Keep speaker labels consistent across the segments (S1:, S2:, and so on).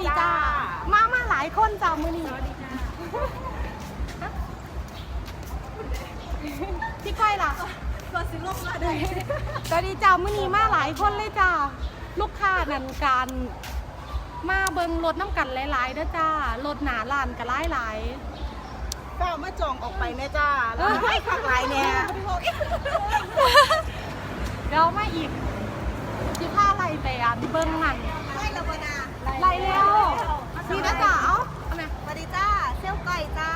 S1: ดีจ้า มามาหลายคนจ้ามือนี้พี่ก้อยล่ะ
S2: ตัวสิลงมาได้
S1: สวัสดีจ้ามือนี้มาหลายคนเลยจ้า ลูกค้านั่นการมาเบิงรถน้ำกันหลายๆเด้อจ้ารถหนาลานกันหลายหลาย
S2: ก็มาจองออกไปแน่จ้าแล้วให้ข้างหลายเนี่ย
S1: ๆเดี๋ยวมาอีกที่ผ้าไล่ไปอันเบิงนั่น
S2: ไม่ละบนา
S1: ไล่แล้วนี่นะจ้าเอ้าเอาไหม
S2: สวัสดีจ้าเซลก่อยจ้า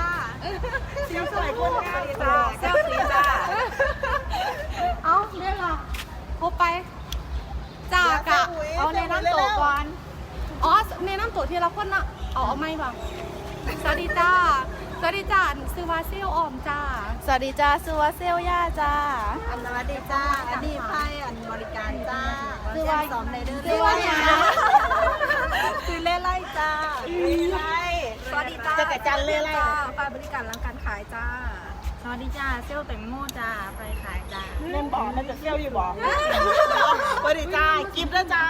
S2: เซลสวยคนงามจ้าเซลสีจ้า
S1: เอาเรียกละครบไปจ้ากะเอาในน้ำโตก่อนอ๋อในน้ำโตที่เราคนน่ะเอาเอาไม่ป่ะสวัสดีจ้าสวัสดีจ้าซื้อวาซิลออมจ้า
S2: สวัสดีจ้าซูวาเซลย่าจ้าอันสวัสดีจ้าอันนี้ไพ่อันบริการจ้า
S1: ซื้อว่า
S2: สอมในเด้อ
S1: ซื้อว่าหยั ง
S2: ซื้อเล่ไล่จ้าเล่ไล่สวัสดีจ้าจะกระจันเล่ไล่
S3: ฝ่ายบริการหลังการขายจ้า สวัสดีจ้าเซลลแตงโมจ้าไปขายจ้า
S2: เล่นบอกแล้วจะเที่ยวอยู่บอกสวัสดีจ้ากิฟต์นะจ้า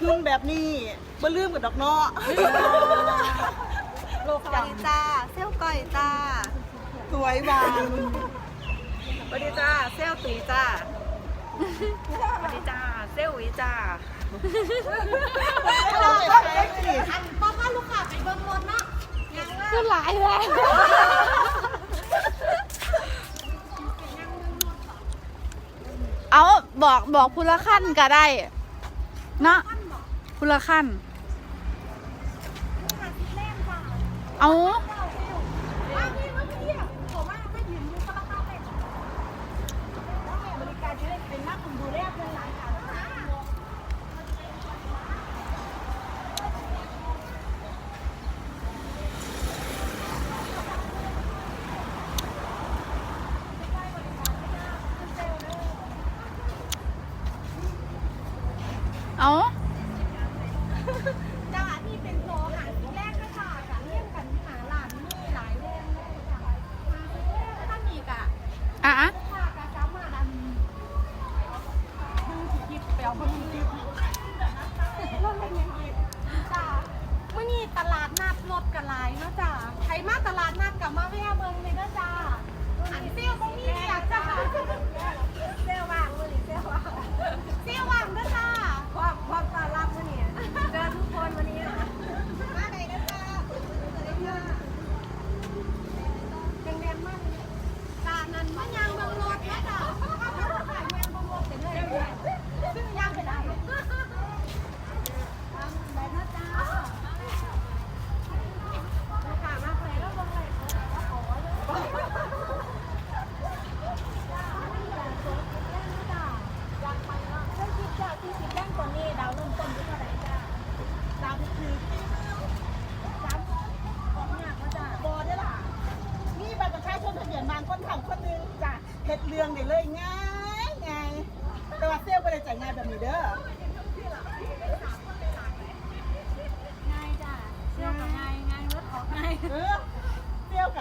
S2: หุ่นแบบนี้บ่ลืมกับดอกเนาะ
S3: โลก
S2: สวัสดีจ้าเซลก่อยจ้าสวยหวาน
S3: สวัสดีจ้าเซลลตีจ้าสวัสดีจ้าเซลลวีจ้า
S1: อันป้าป้าลูกค้าไปเบิ้งรถเนาะยังว่า
S4: คือ
S1: หลายแล้วเอาบอก
S3: บอก
S1: พูละขั้นก็ได้ เนาะ
S2: พูละขั้น เอาเอา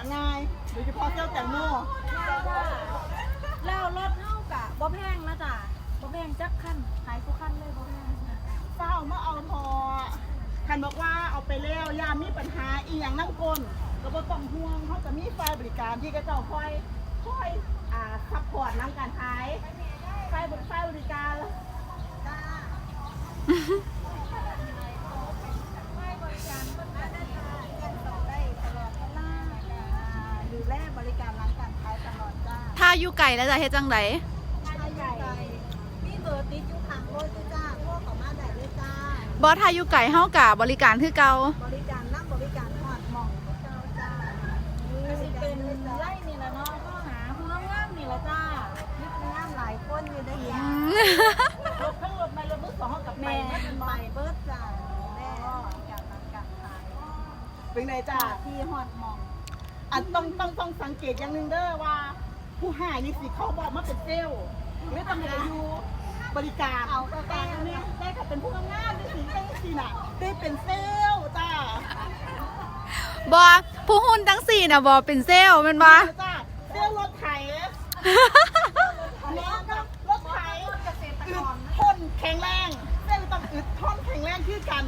S1: เซ
S2: ลล์กับง่ายโดยเฉพาะเซลล์แตงโม
S3: แล้วรถเท่ากับบ่แพงนะจ้าบ่แพงจักขั้นขายทุกขั้นเลยบ่แพง
S2: เฝ้ามาเอาพอคันบอกว่าเอาไปแล้วยามมีปัญหาอีหยังนั่งกลก็บ่ต้องห่วงเขาจะมีฝ่ายบริการที่กระเจ้าคอยคอยอ่าซัพพอร์ตนำการขายฝ่ายบริฝ่ายบริการ
S3: ดูแล บริการร้านการขายตลอดจ้า
S4: ถ้าอยู่ไก่แล้วจะเฮ็ดจังได
S2: มีเบอร์ติดอยู่ข้างรถด้วยจ้าพวกเขามาได้ด้วยจ้า
S4: บอถ้าอยู่ไก่เฮากะบริการคือเก่า
S2: บริการนั่งบริการหอดหมองเจ้าจ้า
S3: ก็สิเป็นไล่นี่แหละเนาะก็หาผู้งามๆนี่แหละจ้า
S2: นี่คืองามหลายคนอยู่ได้ยิน
S4: อืม
S2: รถทั้งรถไม่รถมือสองเขากับไป
S3: แม่
S2: ไม่เป็น
S3: ไป
S2: ไป
S3: เบิดจ้าแม่การร้านการขาย
S2: เป็นไงจ้า
S3: ที่ฮอดหมอง
S2: อันต้องต้องต้องสังเกตอย่างหนึ่งเด้อว่า ผู้หายนี่สิเขาบอกมาเป็นเซลล์หรือตำรวจอยู่บริการเอาแต่เนี่ยได้ก็เป็นผู้งานด้สิได้สิน่ะได้เป็นเซลล์จ้า
S4: บอผู้หุ้นทั้งสี่น่ะบอเป็นเซลลแมันบอ
S2: จ้าเซลล์รถไถแล้วก็รถไถอึดทนแข็งแรงเซลล์ต้องอึดทนแข็งแรงคือกัน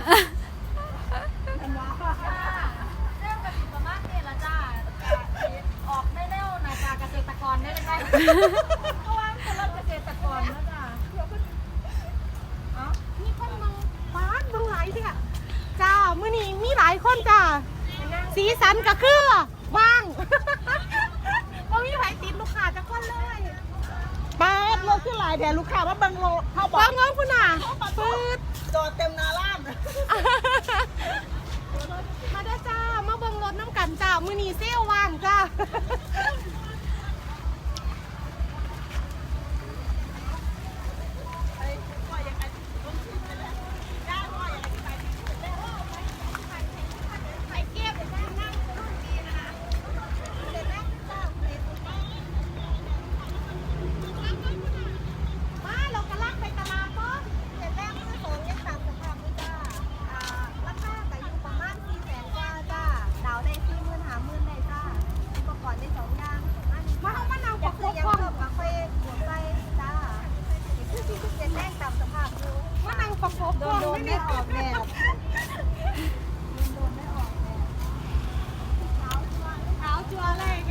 S5: รวังสำหรับเกษตรกรนะจ๊ะเอ้ามีคนมาบ้านทั้หลายเี่ยจ้ามื้อนีมีหลายคนจ้าสีสันก็คือว่างบ่มีไผติดลูกค้าจะกคนเลย
S2: ป้าดรถขึ้นหลายเดี๋ยวลูกค้าว่าเบังโลเขาบอก
S5: ว่างเงคุณน่ะปืด
S2: จอดเต็มนาล่าน
S5: มาได้จ้า มาเบิ่งรถน้ำกันจ้า มือหนีเซลว่างจ้า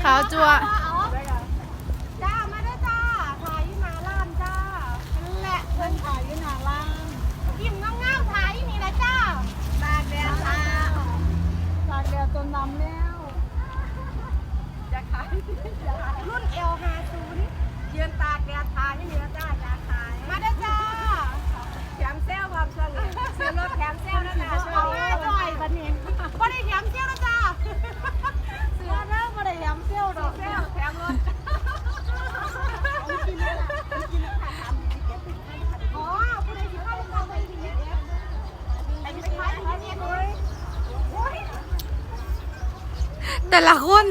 S5: ขาจัวจ้ามาได้จ้าถ่ายยี่นาล่ามจ้านั่นแหละ
S2: เพิ่นถ่ายยี่นาล่าม
S5: ยิ้มเงาๆถ่ายยี่นี่ละจ้าตาแดงตา
S2: ตาแดงจนดำแล้ว
S5: จะขายรุ่นเอลฮาซูนเยืนตาแดงตายี่นี่ละจ้าจะขายมาได้จ้า
S3: แถมเซลล์ความสนุกซื้อรถแถมเซลล์นะจ้าย
S5: เอาไว้จ่อยบันนี้ก็ได้แถมเซ
S3: ล แต่
S5: ละ
S1: คน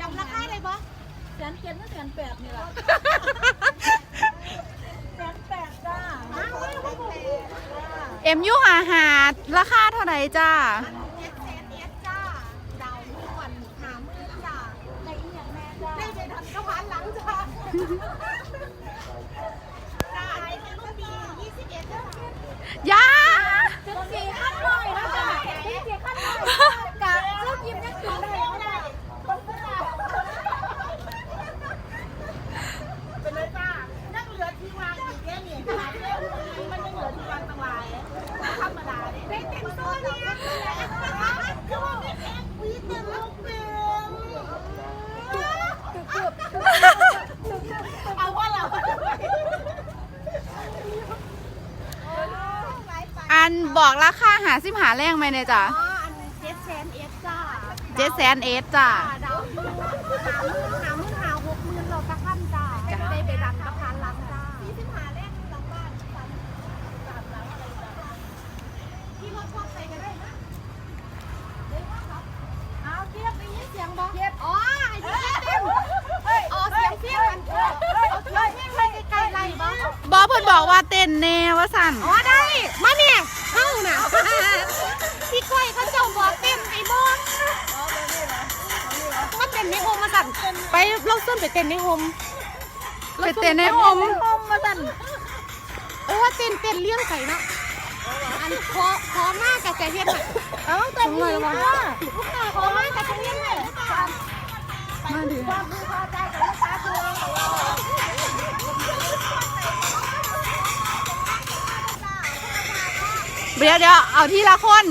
S5: จำราคาได้ปะ
S2: แสนเจ็ดก็แสนแปดนี่แห
S5: ละ
S1: เอ็มยูหาหาราคาเท่าไหร่
S5: จ้า
S2: น
S5: บ
S2: อ
S1: กราคาหาซิมหาแรงไหมเนี่ยจ้ะ
S5: อ๋ออันเจ็ดแสนเอสจ้า
S1: เจ็ดแสนเอสจ้ะ
S5: มาดิเดี๋ยวเดี๋ยวเอา
S1: ที่ละคน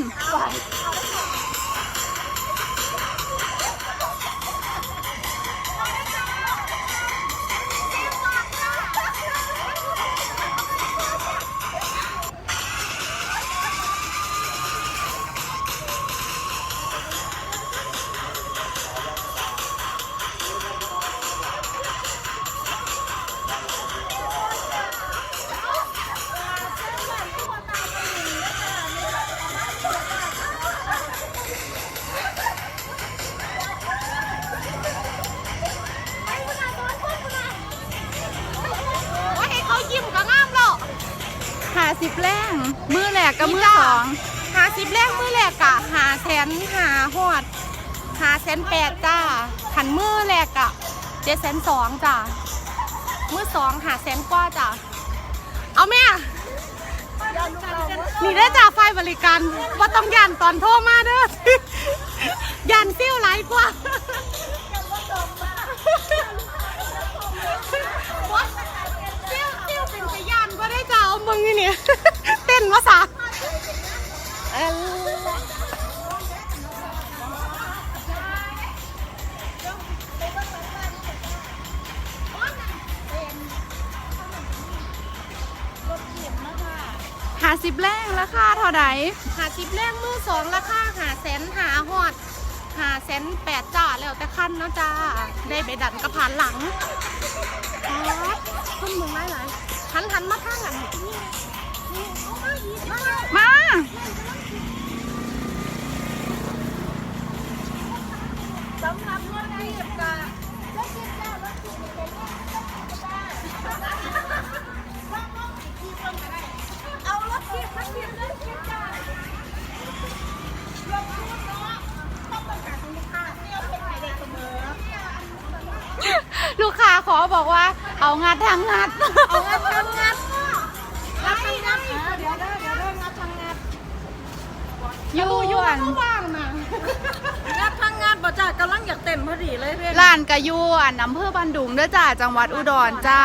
S1: สิบแรกมือ
S5: แรกกะหาแสนหาหอดหาแสนแปดจ้าขันมือแรกกะเจ็ดแสนสองจ้ามือสองหาแสนกว่าจ้าเอาแม่
S1: นี่ได้จ่าไฟบริการว่าต้องยันตอนโทรมาเด้อยันเซี่ยวไหลกว่าเซี่ยวเซี่ยวเป็นไปยันก็ได้จ้าเอามึงนี่เนี่เต้นภาษา
S4: หาสิบแรงราคาเท่าใด
S1: หาจิบแรกมือสองราคาหาแสนหาหอดหาแสนแปดจ้าแล้วแต่ขั้นเนาะจ้า ได้ไปดันกระผานหลังอ๋อคนเมืองหลายๆหันหันมาข้างหลังนี่นี่เอามา เอา
S4: งัดทางงัด
S1: เอางัดงัดงัดงัดทางงัดเดี๋ยวเด้อเดี๋ยวเด้องัดทางงัด
S4: ย
S1: ดูอยู่
S4: วน
S1: ก็ว่างนะ
S3: งานทางงานบ่จ้ากำลังอยากเต้นพอดีเลยเพื่อน
S4: ร้านกะยวนอำเภอบันดุงเด้อจ้าจังหวัดอุดรจ้า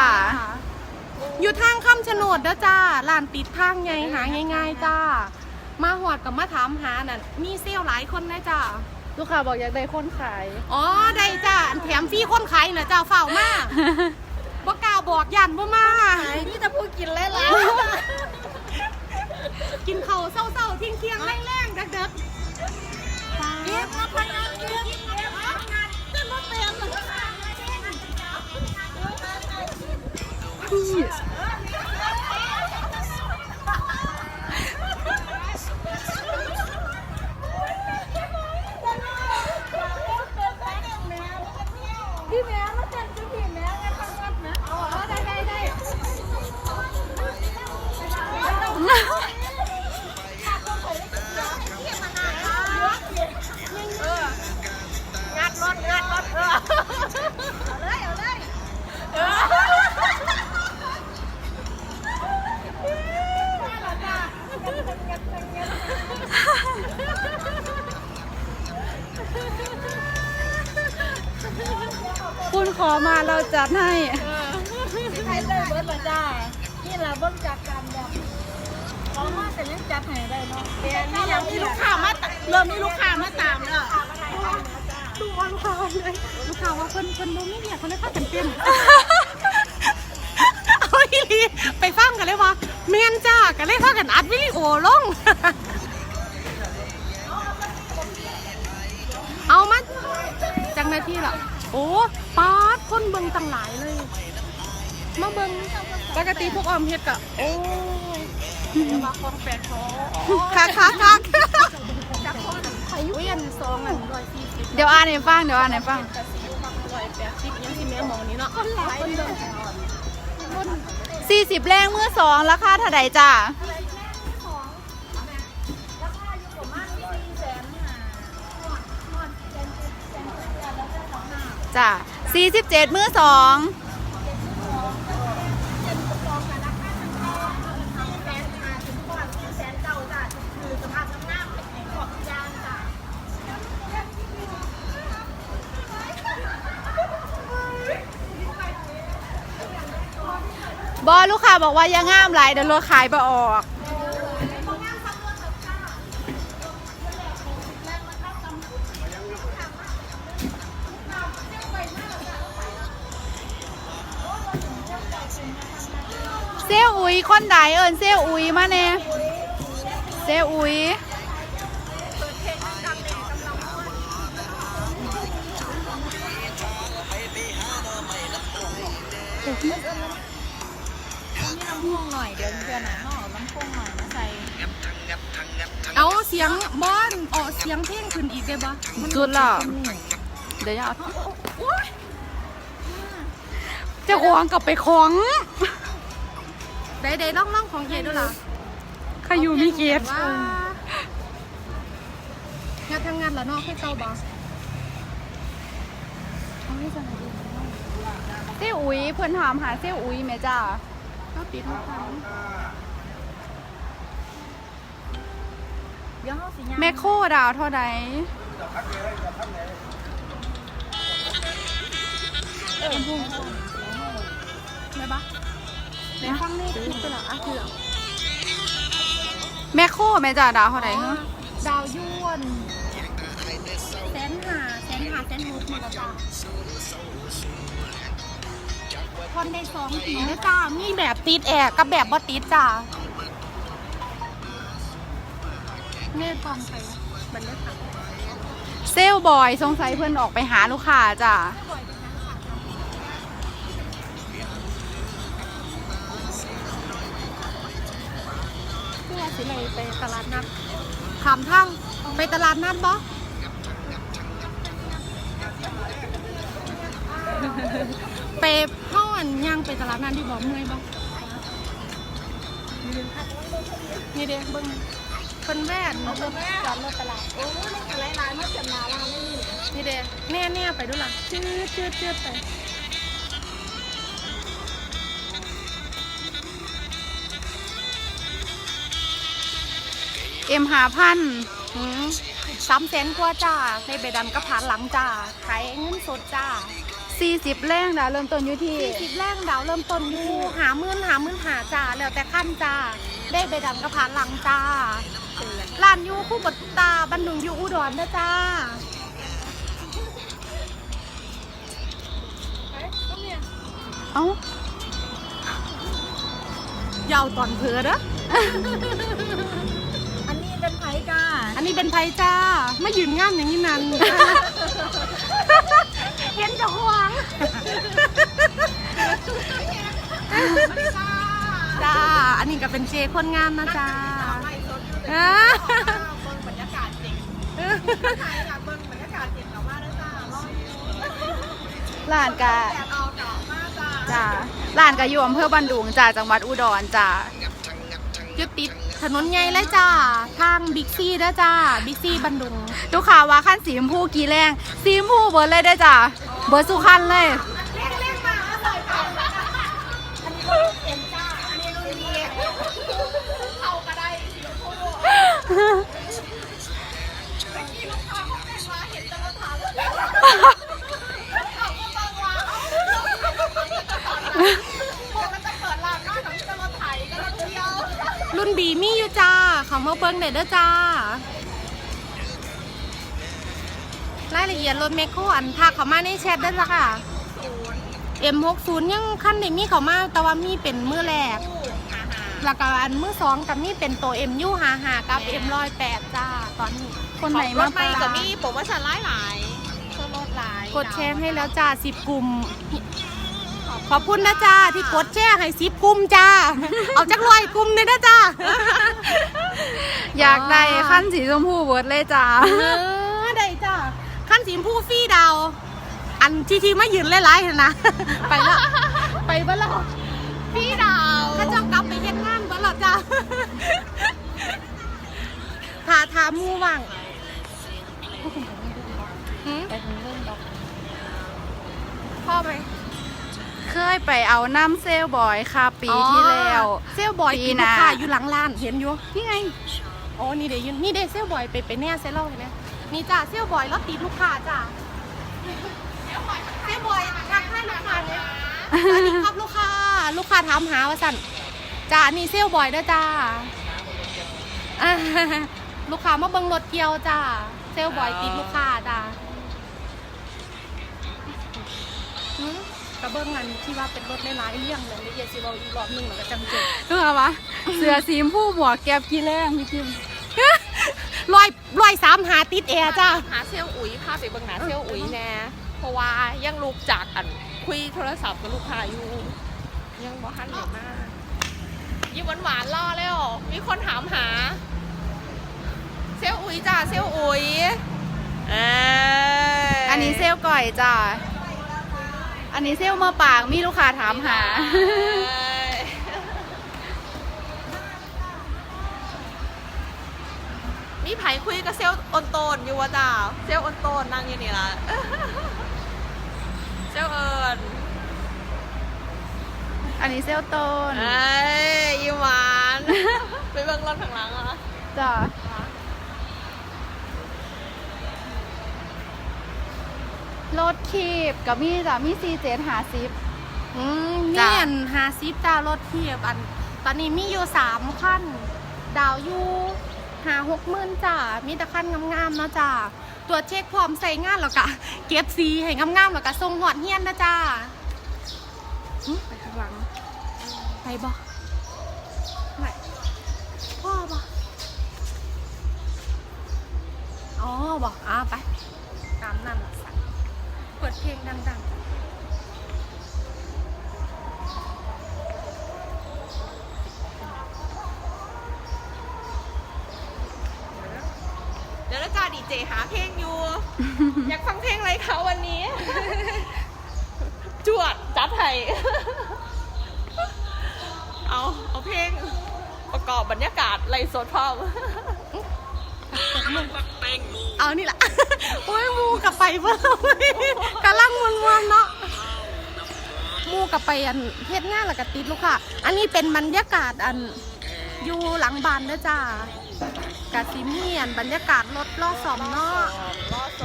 S1: อยู่ทางคำชะโนดเด้อจ้าร้านติดทางไงหาง่าย ๆ จ้า มาหอดกับมาถามหาน่ะมีเซลล์หลายคนนะจ้า
S4: ลูกค้าบอกอยากได้คนขาย
S1: อ๋อ ได้จ้าอันแถมฟรีคนขายนะจ้าเฝ้ามาบ่กล้า บอกยันบ่มา
S3: ไหนนี่จะพูดกินแล้วล่ะ
S1: กินข้าวเศร้าๆเที่ยงๆแรงๆเด็กๆ
S3: เก็บมาพนันเก็บเก็บมาพนันจะมาเปลี่ยน
S1: พี่
S4: ขอมาเราจัดให้
S3: ใครได้เบิร์ดละจ้านี่ล่ะเบิ่งจากการแบบขอมาแต่ยังจัดให้ได้เนาะ
S2: นี่ยังมีลูกค้ามาเริ่มมีลูกค้ามาตามแล้ว
S1: ดูว่าลูกค้าเลยลูกค้าว่าเพิ่นเพิ่นบ่เนี่ยเขาเลยพากันเต้นเอาอีลีไปฟังกันเลยว่าแม่นจ้ากันเลยพากันอัดวิดีโอลงเอามาจังนาทีละโอ้ป๊า คนเบิ่งตั้งหลายเลย มาเบิ่งปกติพวกออมเฮ็ดกะโอ้ยมาของแปดท้อคักคักคักอายุยันสองอันร้อยสี่สิบ
S4: เดี๋ยวอ่านให้ฟังเดี๋ยวอ่านให้ฟัง
S1: ร้อยแปดสิบยังสิแม่มองนี้เนาะคนหลายคนเดิน
S4: 40แรงมือสองราคาเท่าใดจ้าจ้า 47มือสองบอลูกค้าบอกว่ายังงามหลายเดี๋ยวรถขายไปออก ยคนใดเอิญเซลอุยมาเน่เซลอุย
S1: เอาเสียงบอนอ๋อเสียงเพลงขึ้นอีกได้ปะมัน
S4: สุดแล้วเดี๋ยวอย่าเอาเจะของกลับไปของ
S1: ได้ได้ล่องล่องของเยด้วยล่ะ
S4: ใครอยู่มีเกียรติ
S1: ว่างานทำงานแล้วเนาะให้เตาบอส
S4: เซลอุยเพิ่นถามหาเซลอุยไหมจ้า
S1: ก็ปิดทุกครั้ง
S3: ยวเฮาสิย่าง
S4: แมคโครดาวเท่าใด
S1: เลย
S4: แมคโครแม่จ้าดาวเท่าใดฮะ
S1: ดาวย้วนแสนหาแสนหาแสนหกนี่ละจ้าคอนได้สองปีนะจ้ามีแบบติดแอร์กับแบบบ่ติดจ้าแม่ตอนไปบันเลือกค่ะ
S4: เซลลบอยสงสัยเพิ่นออกไปหาลูกค้าจ้า
S1: สิเลยไปตลาดนัดถามทางไปตลาดนัดบ่ไปเข้าอันย่างไปตลาดนัดที่บอกเมื่อยบ่นี่เด้เบิ่งเพิ่นแว่นรถจอดรถตลาด
S6: โอ้ยมันอะไรหลายๆมาเจ็บหนาล่างไม่มี
S1: นี่เด้แน่แน่ๆไปดูล่ะจืดจืดจืดไป
S4: อ็มหาพัน
S1: สามแสนกว่าจ้าในใบดำกับผานหลังจ้าขายเงินสดจ้า
S4: สี่สิบแรงดาวเริ่มต้นอยู่ที่
S1: สี่สิบแรกดาวเริ่มต้นอยู่หาหมื่นหาหมื่นหาจ้าแล้วแต่ขั้นจ้าได้ใบดำกับผานหลังจ้าร้านอยู่คู่บดตาบันดุงอยู่อุดรนะจ้า
S4: เอ้า
S1: ยาวตอนเพอด้อ
S3: นนี้ เป็นไผจ้า
S1: อันนี้เป็นไพจ้าไม่ยืนงานอย่างนี้นันเห็นจะห่วงจ้า อันนี้ก็เป็นเจคนงานนะจ้าอ่า
S6: เบิ่งบรรยากาศจริงใครอยากเบิ่งบรรยากาศจริงกลับมาเด้อจ้ารออยู่
S4: ร้านกะ
S6: แดดออกดอกมาจ้า
S4: จ้าร้านกะอยู่อำเภอบันดุงจ้าจังหวัดอุดรจ้า
S1: อยู่ติด ถนนใหญ่เลยจ้า ทางบิ๊กซีนะจ้า บิ๊กซีบันดุง
S4: ลูกค้าว่าขั้นสีชมพูกี่แรง สีชมพูเบิร์ดเลยได้อจ้า เบิร์ดสุขันเลย
S1: จ้าเขามาเบิ้งได้เด้อจ้ารายละเอียดรถแมคโครอันทักเขามาในแชทได้อจ้ะค่ะ M60 ยังขั้นได้มีเขามาแต่ว่ามีเป็นมือแรก แล้วก็อันมือสองกับมีเป็นตัว MU หาหากับ M108 จ้า ตอนนี้
S4: คนไหนมา
S6: ไม่
S4: จ้า
S6: ก็มีโปรโมชั่นหลายหลายๆส่วนลดหลาย
S1: กดแชร์ให้แล้วจ้าสิบกลุ่ม ขอบคุณนะจ้าที่กดแชร์ให้สิบกลุ่มจ้า เอาจักร้อยกลุ่มเลยนะจ้า
S4: อยากได้ขั้นสีชมพูเบิร์ดเลยจ้า
S1: เออได้จ้าขั้นสีชมพูฟรีดาว อันที่ที่ไม่ยืนไล่ๆนะ ไปแล้วไปบ้านเรา
S6: พี่ดาว
S1: ข้าเจ้ากลับไปเฮ็ดงานบ้านเราจ้าทาทามูว่างหืมพ่อไป
S4: เคยไปเอาน้ำเซลลบอยค่ะ ปีที่แล้ว
S1: อ๋อเซลลบอย
S4: ปี
S1: ปี
S4: หน้า
S1: นาอยู่หลังร้านเห็นอยู่นี่ไง อ๋อนี่เดยนี่เดเซลบอยไปไปแน่เซลล์เห็นไหมนี่จ้าเซลลบอยรถติดลูกค้าจ้าเซลลบอยทักให้ลูกค้าเลยสวัสดีครับลูกค้า ลูกค้าถามหาว่าสั่นจ้านี่เซลลบอยด้อจ้าลูกค้ามาเบิ่งรถเกียวจ้าเซลลบอยติดลูกค้าจ้า กระเบื้องอันที่ว่าเป็นรถหลายๆเรื่องเลยละเอียดสิเราอีกรอบหนึงแล้วก็จังเจอ
S4: รู้ไหมวะเสือสีชมพูหมวกแก๊บกี่แรงพี่คิม
S1: ลอยลอยสามหาติดแอร์จ้า
S6: หาเซลลอุ๋ยพาไปเบิ่งหนาเซลลอุ๋ยแน่เพราะว่ายังลูกจากอันคุยโทรศัพท์กับลูกค้าอยู่ ยังบ่ทันเลยมากยิ้มหวานๆรอแล้ว มีคนถามหา เซลลอุ๋ยจ้าเซลลอุ๋ยเอ้ย
S4: อันนี้เซลลก่อยจ้า อันนี้เซลลมาปากมีลูกค้าถามหา
S6: เอ้ยมีไผคุยกับเซลลออนโตนอยู่วะจ้าเซลลออนโตนนั่งอยู่นี่ละเซลลเอิญ
S4: อันนี้เซลลต้น
S6: เอ้ยยิ้มหวาน ไปเบิ่งรถข้างหลังเหรอ
S4: จ้า รถคีบกับมีจ้ะมีซีเจ็ดหาซิป
S1: อืม
S4: จ้ะ
S1: นี่อันหาซิปจ้ารถเทียบอัน ตอนนี้มีอยู่สามขั้น ดาวอยู่หาหกหมื่นจ้ามีแต่ขั้นงามๆเนาะจ้าตัวจเช็คพร้อมใส่งานแล้วก็เก็บสีให้งามๆแล้วก็ส่งหอดเฮียนนะจ้าหึไปข้างหลังไปบ่ไปพ่อบ่อ๋อบ่อ่าไป ตามนั่นล่ะสันเปิดเพลงดังๆ
S6: เดี๋ยวเราจะดีเจหาเพลงอยู่ อยากฟังเพลงอะไรคะวันนี้ จวดจัดไทยเอา เอาเพลงประกอบบรรยากาศไลฟ์สดพร้อม
S1: เอานี่แหละ โอ้ยมูกลับไปเบิ่งกำลังมวนๆเนาะมูกลับไปอันเฮ็ดงานแล้วก็ติดลูกค่ะ อันนี้เป็นบรรยากาศอันอยู่หลังบ้านเด้อจ้ากะสิมีอันบรรยากาศรถล้อสอมเนาะ
S6: รอโซ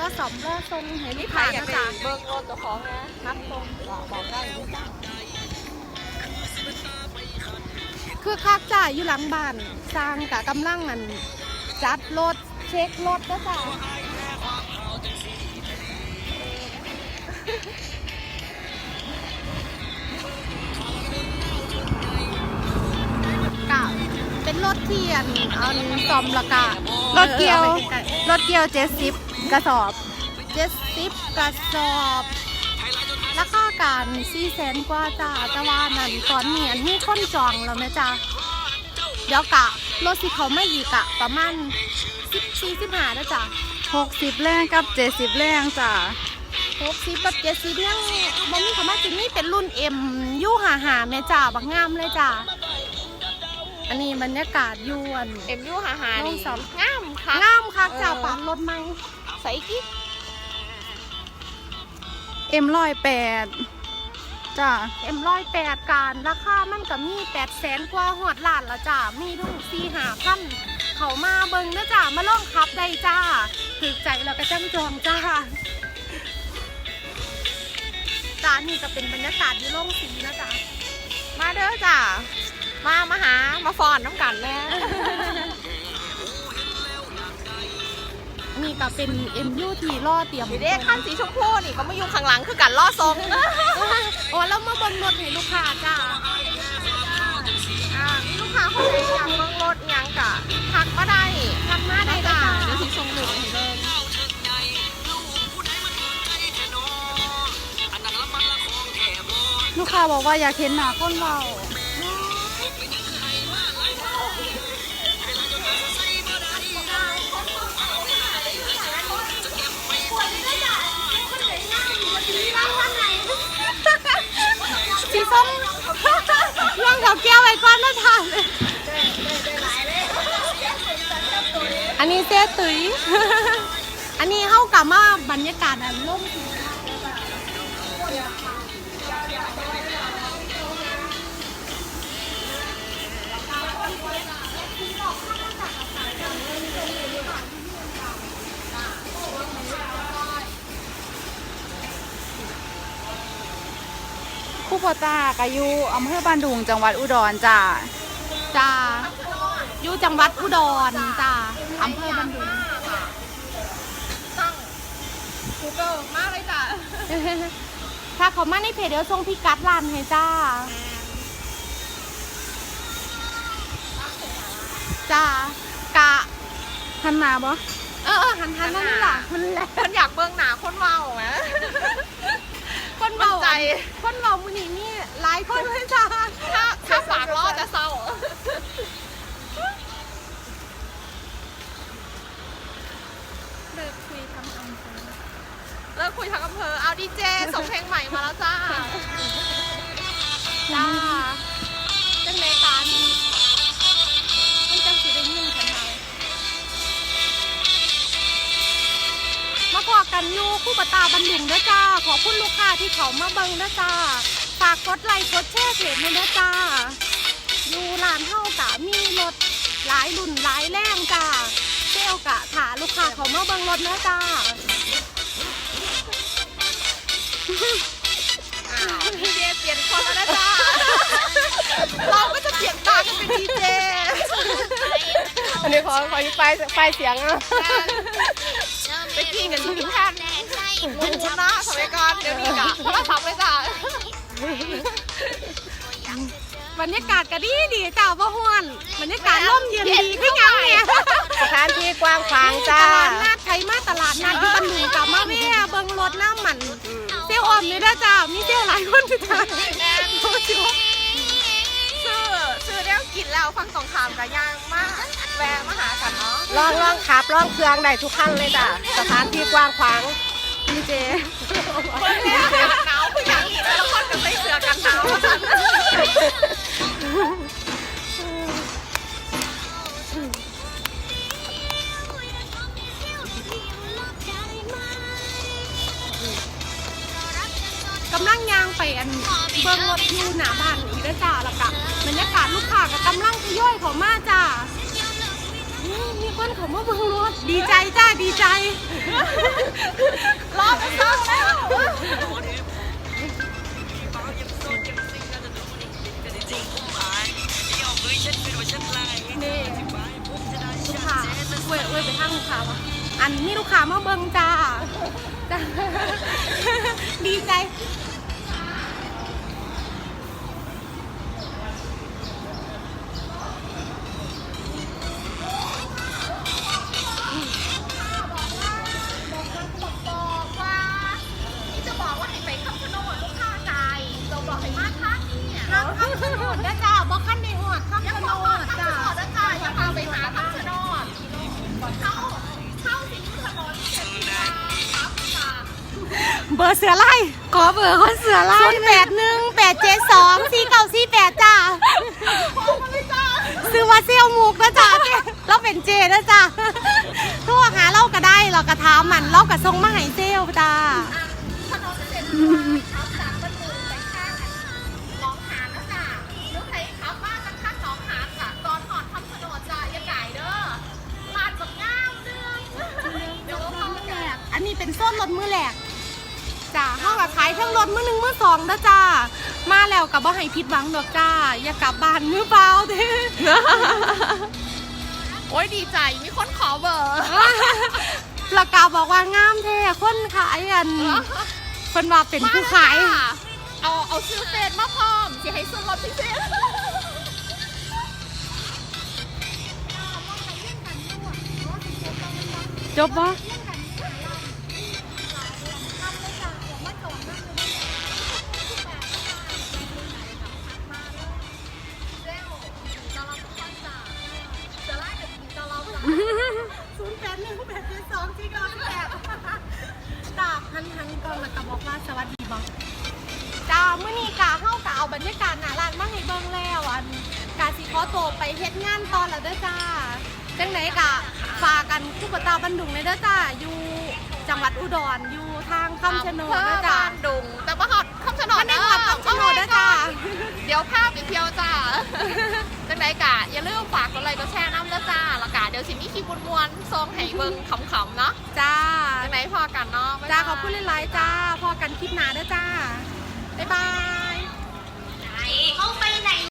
S1: ล้อสอมล้อทรงให้ลู
S6: นี่
S1: ก
S6: ใคร
S1: ค้า
S6: อยาก
S1: เด้อ
S6: ไป
S1: จ้า
S6: เบิกรถเจ้าของนะนับตรงบอกได้หรือเปล่า
S1: คือคักจ้าอยู่หลังบ้านสร้างกะกำลังอัน จัดรถเช็ครถเด้อจ้ากะเป็นรถเทียนเอาซอมละกะ
S4: รถเกี่ยวรถเกี่ยวเจ็ดสิบกระสอบ
S1: เจ็ดสิบกระสอบราคาการสี่แสนกว่าจ้าแต่ว่านั่นตอนนี้อันนี้คนจองแล้วไหมจ้าเดี๋ยวกะ รถสิเขาไม่อีกกะประมาณสิบสี่สิบห้าแล้วจ้า
S4: หกสิบแรงกับเจ็ดสิบแรงจ้ะ
S1: หกสิบกับเจ็ดสิบยังบ่มีเขามาจินี่เป็นรุ่นเอ็มยูหาหาแม่จ้าบักงามเลยจ้าอันนี้บรรยากาศอยวน
S6: เอ็มยูหาหา
S1: ล
S6: นี่
S1: งสอง
S6: งามค่ะ
S1: งามคักจ้า
S6: เออ
S1: ปานรถไหม
S6: ใส่กิ๊ก
S4: เอ็มร้อยแปด จ้ะ
S1: เอ็มร้อยแปดการราคามันก็มีแปดแสนกว่าหอดล้านละจ้ามีทุกสี่หาพันเขามาเบิงนะจ้ามาล่องขับได้จ้าถือใจแล้วก็จังจองจ้าจ้านี่ก็เป็นบรรยากาศที่โล่งสีนะจ้า
S6: มาเด้อจ้ามามาหามาฟอนน้ำกันแน่
S1: นี่ก็เป็นเอ็มยูทีล่อเตรียม
S6: อยู่เด้ขั้นสีชมพูนี่ก็มาอยู่ข้างหลังคือกันล่อทรง
S1: โอ้แล้วมาบนรถให้ลูกค้าจ้า
S6: อ่ามีลูกค้าคนไหนอยากเบิ่งรถอิหยังกะทักมาได้
S1: ทำมาได้
S6: จ้า
S1: จ้า
S6: เดี๋ยวสิส่งรูปให้เบิ่ง
S4: ลูกค้าบอกว่าอยากเห็นหน้าคนเรา
S1: สีส้มย่างกับแก้วไว้ก่อนนะท่านอันนี้เจ๊ตุ๋ยอันนี้เข้ากับมาบรรยากาศอันร่ม สี
S4: คู่พอตากายุอำเภอบ้านดุงจังหวัดอุดรจ้ะ
S1: จ้าอยู่จังหวัดอุดรจ้าอำเภอบันดุง
S6: ตั้งกูเกิลมากเลยจ้า
S1: ถ้าเขามาในเพจเดี๋ยวส่งพิกัดร้านให้จ้า จ้ากะ
S4: ทันมาบ่
S1: เออเออหันหันนั่นแหละมันแหละ
S6: คนอยากเบิ่งหนาคนเมาไหม
S1: คนเบา
S6: มั่นใจ
S1: คนเบามือนี่นี่หลายคนเลยจ้า
S6: ถ้าถ้าปากล้อจะเศร้า
S1: เลิกคุยทำอำเภอ
S6: เลิกคุยทางอำเภอเอาดีเจส่งเพลงใหม่มาแล้วจ้า
S1: จ้า มาพอกันอยู่คู่ปตาบันดุงเด้อจ้า ขอบคุณลูกค้าที่เขามาเบิ่งเด้อจ้า ฝากกดไลค์กดแชร์เพจให้เด้อจ้า อยู่ร้านเฮากะมีรถหลายรุ่นหลายแรงจ้าเซลกะถาลูกค้าเขามาเบิ่งรถเด้อจ้าดีเจเปลี่ยนคนแล้วนะจ๊ะเราก็จะเปลี่ยนตากันเป็นดีเจ
S3: อันนี้ขอขอไฟไฟเสียงอะ
S1: ไปกินกันที่แทนมุนมุนนะสมัยก่อนเดี๋ยวนี้กะเราทำเลยจ้ะบรรยากาศก็ดีดีจ้าพ่อฮวนบรรยากาศร่มเย็นดีขึ้นยังเนี่ย
S3: สถานที่กว้างขวางจ้าต
S1: ลาดนัดไทยมาตลาดนัดที่บันดุงกับมาแม่เบิ่งรถน้ำมันเซลลออมเลยนะจ้ามีเซลลหลายคนจ้าแม่โอ้ชิวซื้อซื้อแล้วกินแล้วฟังสองขามกับย่าง แวะมาหากันเนาะ
S3: ลองลองขับลองเครื่องได้ทุกขั้นเลยจ้ะสถานที่กว้างขวาง
S1: ดีเจคนแรกหนาวคืออย่างนี้แล้วคนก็ใส่เสื้อกันหนาวมาสั่นกำลังยางไปอันเบิ่งรถอยู่หน้าบ้านอีกแล้วจ้าแล้วก็บรรยากาศลูกค้าก็กำลังทยอยเข้ามาจ้า นี่มีคนเขามาเบิ่งรถดีใจจ้าดีใจ รอไปเศร้าแล้ว นี่ลูกค้าเว้ยเว้ยไปทางลูกค้าวะอันนี้ลูกค้ามาเบิ่งจ้าจ้าดีใจ
S6: เบอร์ค
S1: นเสือไล่ศูนย์แปดหนึ่งแปดเจ็ดสองสี่เก้าสี่แปดจ้าซื้อว่าเซี่ยวมุกนะจ้าเราเป็นเจนะจ้าโทรหาเราก็ได้เราก็ถามมันเราก็ส่งมาให้เซลจ้า
S6: ถนนเจ็ดสิบาครับจากบ้านหมู่ไปข้างหนองหานนะจ๊ะลูกใครขับบ้านจะข้างหนองหานค่ะตอนหอดคำชะโนดจ้ะอย่าไก่เด้อลานบักงามเรื่องเดี๋ยวเขาจะ
S1: อันนี้เป็นส้นรถมือแหลก จ้าห้องกับขายทั้งรถมือหนึ่งมือสองนะจ้ามาแล้วกับบ่ให้ผิดหวังดอกจ้า อย่ากลับบ้านมือเปล่าเด้
S6: โอ้ยดีใจมีคนขอเบอร์
S1: แล้วกาบอกว่างามแท้คนขายอันเพิ่นว่าเป็นผู้ขาย
S6: เอาเอาซื้อเฟซมาพร้อมสิให้ซื้อรถพิเศษ
S1: จบปะ